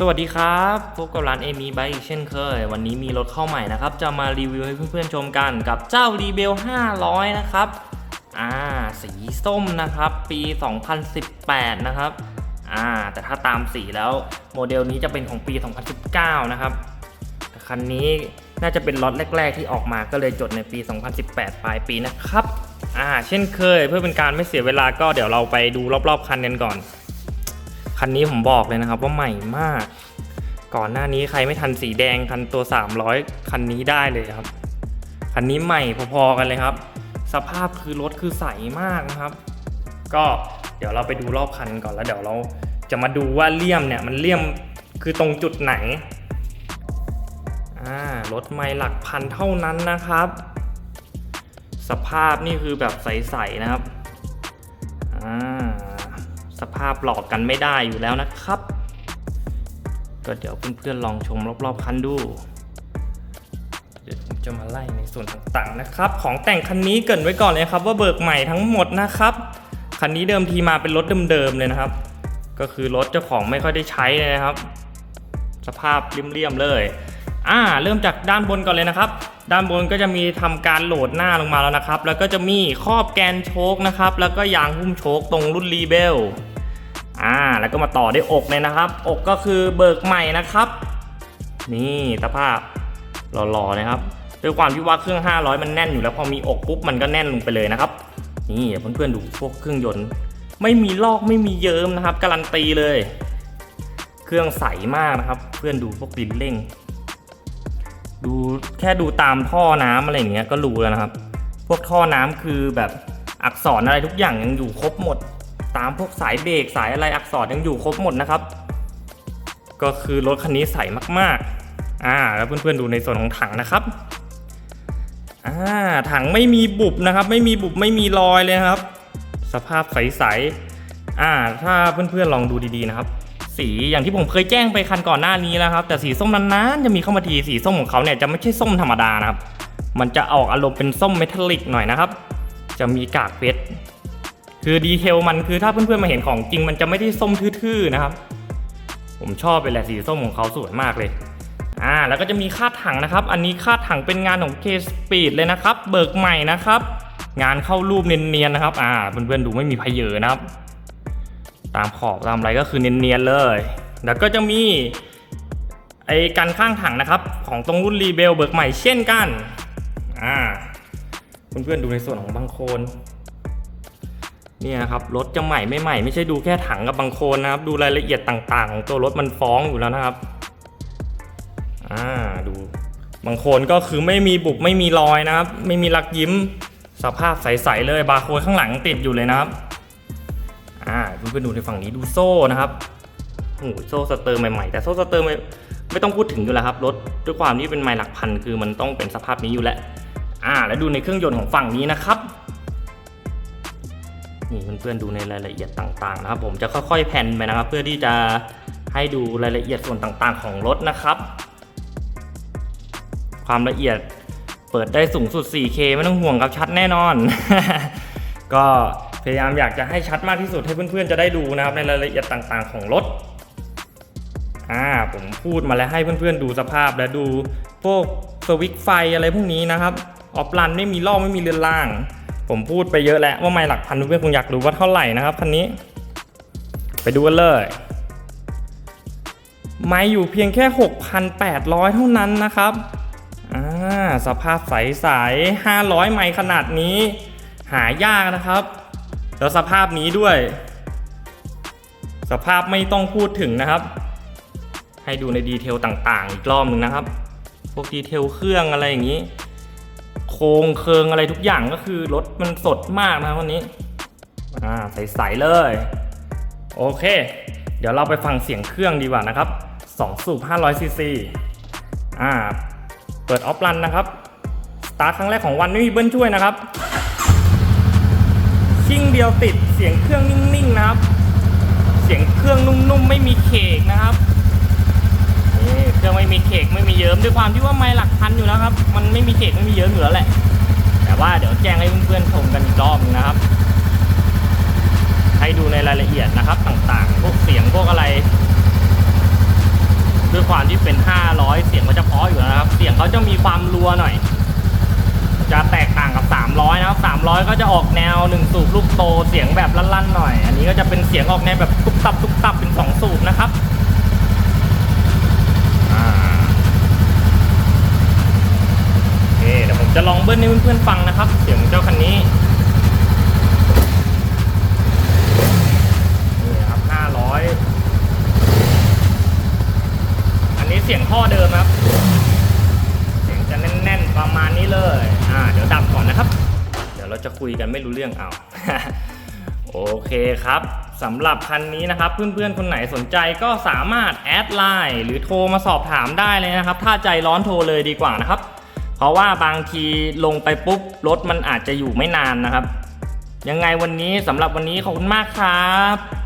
สวัสดีครับพบกับร้านเอมีไบอีกเช่นเคย วันนี้มีรถเข้าใหม่นะครับ จะมารีวิวให้เพื่อนๆชมกันกับเจ้ารีเบล500 นะครับอ่าสีส้มนะครับ ปี 2018 นะครับอ่าแต่ถ้าตามสีแล้วโมเดลนี้จะเป็นของปี 2019 นะครับคันนี้น่าจะเป็นล็อตแรก ๆ ที่ออกมาก็เลยจดในปี 2018 ปลายปีนะครับอ่าเช่นเคยเพื่อเป็นการไม่เสียเวลาก็เดี๋ยวเราไปดูรอบๆคันกันก่อน คันนี้ผมบอกเลยนะครับว่าใหม่มาก ก่อนหน้านี้ใครไม่ทันสีแดงคันตัว 300 คันนี้ได้เลยครับ คันนี้ใหม่พอๆกันเลยครับ สภาพคือรถคือใสมากนะครับ ก็เดี๋ยวเราไปดูรอบคันก่อนแล้วเดี๋ยวเราจะมาดูว่าเลี่ยมเนี่ยมันเลี่ยมคือตรงจุดไหนอ่ารถไม่หลักพันเท่านั้นนะครับ สภาพนี่คือแบบใสๆนะครับอ่า สภาพหลอกกันไม่ได้อยู่แล้วนะครับ ก็เดี๋ยวเพื่อนๆลองชมรอบๆคันดูเดี๋ยวผมจะมาไล่ในส่วนต่างๆนะครับ ของแต่งคันนี้เกรินไว้ก่อนเลยครับ ว่าเบิกใหม่ทั้งหมดนะครับคันนี้เดิมทีมาเป็นรถเดิมๆเลยนะครับ ก็คือรถเจ้าของไม่ค่อยได้ใช้เลยนะครับ สภาพเลี่ยมๆเลย อ่า เริ่มจากด้านบนก่อนเลยนะครับ ด้านบนก็จะมีทำการโหลดหน้าลงมาแล้วนะครับ แล้วก็จะมีครอบแกนโชคนะครับ แล้วก็ยางหุ้มโชคตรงรุ่นรีเบลอ่า แล้วก็มาต่อได้อกเลยนะครับ อกก็คือเบิกใหม่นะครับ นี่สภาพหล่อๆนะครับด้วยความที่ว่าเครื่อง 500 มันแน่นอยู่แล้วพอมีอกปุ๊บมันก็แน่นลงไปเลยนะครับ นี่เพื่อนๆดูพวกเครื่องยนต์ ไม่มีลอกไม่มีเยิ้มนะครับ การันตีเลย เครื่องใสมากนะครับ เพื่อนดูพวกดินเร่ง ดูแค่ดูตามท่อน้ำอะไรอย่างเงี้ยก็รู้แล้วนะครับ พวกท่อน้ำคือแบบอักษรอะไรทุกอย่างยังอยู่ครบหมด ตามพวกสายเบรกสายอะไรอักษรยังอยู่ครบหมดนะครับ ก็คือรถคันนี้ใสมากๆ อ่า แล้วเพื่อนๆดูในส่วนของถังนะครับ อ่า ถังไม่มีบุบนะครับ ไม่มีบุบไม่มีรอยเลยครับ สภาพใสๆอ่า ถ้าเพื่อนๆลองดูดีๆนะครับ สีอย่างที่ผมเคยแจ้งไปคันก่อนหน้านี้แล้วครับ แต่สีส้มนานๆจะมีเข้ามาทีสีส้มของเขาเนี่ยจะไม่ใช่ส้มธรรมดานะครับ มันจะออกอารมณ์เป็นส้มเมทัลลิกหน่อยนะครับ จะมีกากเพชรคือดีเทลมันคือถ้าเพื่อนๆมาเห็นของจริงมันจะไม่ได้ส้มทื่อๆนะครับ ผมชอบไปแหละสีส้มของเขาสวยมากเลยอ่าแล้วก็จะมีคาดถังนะครับ อันนี้คาดถังเป็นงานของ K Speed เลยนะครับ เบิกใหม่นะครับ งานเข้ารูปเนียนๆนะครับ อ่าเพื่อนๆดูไม่มีพเยอนะครับ ตามขอบตามอะไรก็คือเนียนๆเลย แล้วก็จะมีไอ้กันข้างถังนะครับ ของตรงรุ่นรีเบลเบิกใหม่เช่นกันอ่าเพื่อนๆดูในส่วนของบังโคนเนี่ยนะครับรถจะใหม่ไม่ใหม่ไม่ใช่ดูแค่ถังกับบางโคนนะครับ ดูรายละเอียดต่างๆของตัวรถมันฟ้องอยู่แล้วนะครับอ่าดูบางโคนก็คือไม่มีบุบไม่มีรอยนะครับ ไม่มีลักยิ้มสภาพใสๆเลยบาร์โค้ดข้างหลังติดอยู่เลยนะครับ อ่าเพื่อนๆดูในฝั่งนี้ดูโซ่นะครับโอ้โหโซ่สเตอร์ใหม่ๆ แต่โซ่สเตอร์ไม่ไม่ต้องพูดถึงอยู่แล้วครับรถด้วยความที่เป็นไมล์หลักพันคือมันต้องเป็นสภาพนี้อยู่แล้วอ่า แล้วดูในเครื่องยนต์ของฝั่งนี้นะครับนี่เพื่อนๆดูในรายละเอียดต่างๆ นะครับ ผมจะค่อยๆแผ่นไปนะครับ เพื่อที่จะให้ดูรายละเอียดส่วนต่างๆ ของรถนะครับ ความละเอียดเปิดได้สูงสุด 4K ไม่ต้องห่วงครับชัดแน่นอน ก็ พยายามอยากจะให้ชัดมากที่สุดให้เพื่อนๆจะได้ดูนะครับในรายละเอียดต่างๆ ของรถอ่าผมพูดมาแล้วให้เพื่อนๆดูสภาพและดูพวกสวิตช์ไฟอะไรพวกนี้นะครับออฟลันไม่มีลอไม่มีเรือนล่าง ผมพูดไปเยอะแล้วว่าไม่หลักพันเพื่อนๆคงอยากรู้ว่าเท่าไหร่นะครับคันนี้ ไปดูกันเลยไม่อยู่เพียงแค่ 6,800 เท่านั้นนะครับอ่าสภาพใสๆ500 ไมล์ขนาดนี้ หายากนะครับ แล้วสภาพนี้ด้วย สภาพไม่ต้องพูดถึงนะครับ ให้ดูในดีเทลต่างๆ อีกรอบหนึ่งนะครับ พวกดีเทลเครื่องอะไรอย่างนี้ โครงเคิงอะไรทุกอย่างก็คือรถมันสดมากนะวันนี้อ่าใสๆเลย โอเค เดี๋ยวเราไปฟังเสียงเครื่องดีกว่านะครับ2สูบ500ซีซีอ่า เปิดออฟรันนะครับ สตาร์ทครั้งแรกของวันไม่มีเบิ้ลช่วยนะครับ ชิ่งเดียวติดเสียงเครื่องนิ่งๆนะครับ เสียงเครื่องนุ่มๆไม่มีเคกนะครับเครื่องไม่มีเคกไม่มีเยิ้มด้วยความที่ว่าไม่หลักพันอยู่แล้วครับ มันไม่มีเคกไม่มีเยิ้มอยู่แล้วแหละ แต่ว่าเดี๋ยวแจ้งให้เพื่อนๆชมกันอีกรอบนะครับให้ดูในรายละเอียดนะครับต่างๆ พวกเสียงพวกอะไรด้วยความที่เป็น 500 เสียงเขาจะพาะอยู่นะครับ เสียงเขาจะมีความรัวหน่อย จะแตกต่างกับ 300 นะครับ 300 ก็จะออกแนว 1 สูบลูกโตเสียงแบบลั่นๆหน่อย อันนี้ก็จะเป็นเสียงออกแนวแบบตุบตับตุบตับเป็น 2 สูบนะครับโอเคเดี๋ยวผมจะลองเบิ้ลให้เพื่อนๆฟังนะครับ เสียงเจ้าคันนี้นี่ครับ 500 อันนี้เสียงท่อเดิมครับ แน่นประมาณนี้เลยอ่าเดี๋ยวดับก่อนนะครับ เดี๋ยวเราจะคุยกันไม่รู้เรื่องเอาโอเคครับสำหรับคันนี้นะครับ เพื่อนๆ คนไหนสนใจก็สามารถแอดไลน์หรือโทรมาสอบถามได้เลยนะครับ ถ้าใจร้อนโทรเลยดีกว่านะครับ เพราะว่าบางทีลงไปปุ๊บ รถมันอาจจะอยู่ไม่นานนะครับ ยังไงวันนี้สำหรับวันนี้ขอบคุณมากครับ